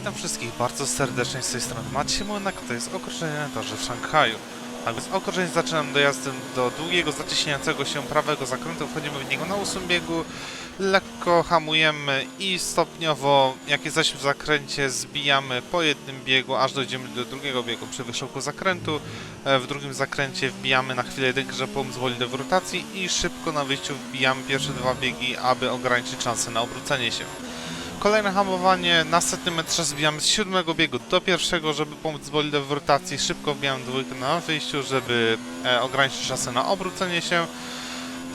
Witam wszystkich bardzo serdecznie z tej strony Maciej Młynak, to jest okrążenie na torze w Szanghaju. A więc okrążenie zaczynam dojazdem do długiego, zaciśniającego się prawego zakrętu, wchodzimy w niego na ósmym biegu, lekko hamujemy i stopniowo, jak jesteśmy w zakręcie, zbijamy po jednym biegu, aż dojdziemy do drugiego biegu przy wierzchołku zakrętu. E, W drugim zakręcie wbijamy na chwilę jedynkę, pomóc bolidę w rotacji i szybko na wyjściu wbijamy pierwsze dwa biegi, aby ograniczyć szanse na obrócenie się. Kolejne hamowanie, na setnym metrze zbijamy z siódmego biegu do pierwszego, żeby pomóc bolidę w rotacji. Szybko wbijamy dwójkę na wyjściu, żeby e, ograniczyć szansę na obrócenie się.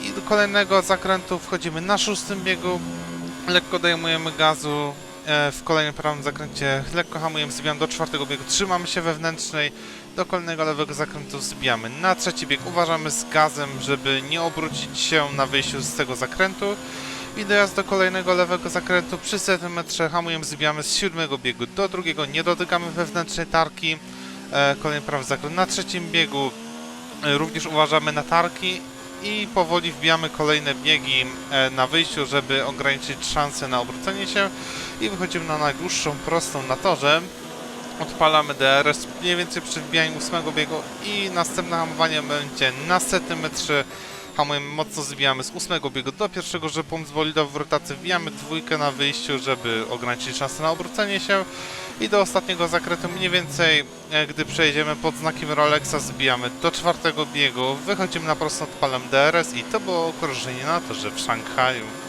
I do kolejnego zakrętu wchodzimy na szóstym biegu. Lekko dajemy gazu. E, w kolejnym prawym zakręcie lekko hamujemy, zbijamy do czwartego biegu. Trzymamy się wewnętrznej. Do kolejnego lewego zakrętu zbijamy na trzeci bieg. Uważamy z gazem, żeby nie obrócić się na wyjściu z tego zakrętu. I dojazd do kolejnego lewego zakrętu przy setnym metrze hamujemy, zbijamy z siódmego biegu do drugiego, nie dotykamy wewnętrznej tarki. E, kolejny prawy zakręt na trzecim biegu, e, również uważamy na tarki i powoli wbijamy kolejne biegi e, na wyjściu, żeby ograniczyć szanse na obrócenie się i wychodzimy na najdłuższą prostą na torze. Odpalamy DRS mniej więcej przy wbijaniu ósmego biegu i następne hamowanie będzie na setnym metrze hamujemy mocno, zbijamy z ósmego biegu do pierwszego, żeby pomóc bolidowi w rotacji, wbijamy dwójkę na wyjściu, żeby ograniczyć szansę na obrócenie się i do ostatniego zakrętu mniej więcej, e, gdy przejdziemy pod znakiem Rolexa, zbijamy do czwartego biegu, wychodzimy na prostą, odpalam DRS i to było okrążenie na torze w Szanghaju.